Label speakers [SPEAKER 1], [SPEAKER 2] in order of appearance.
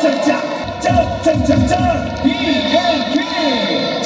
[SPEAKER 1] 정착 정착 정착 이경기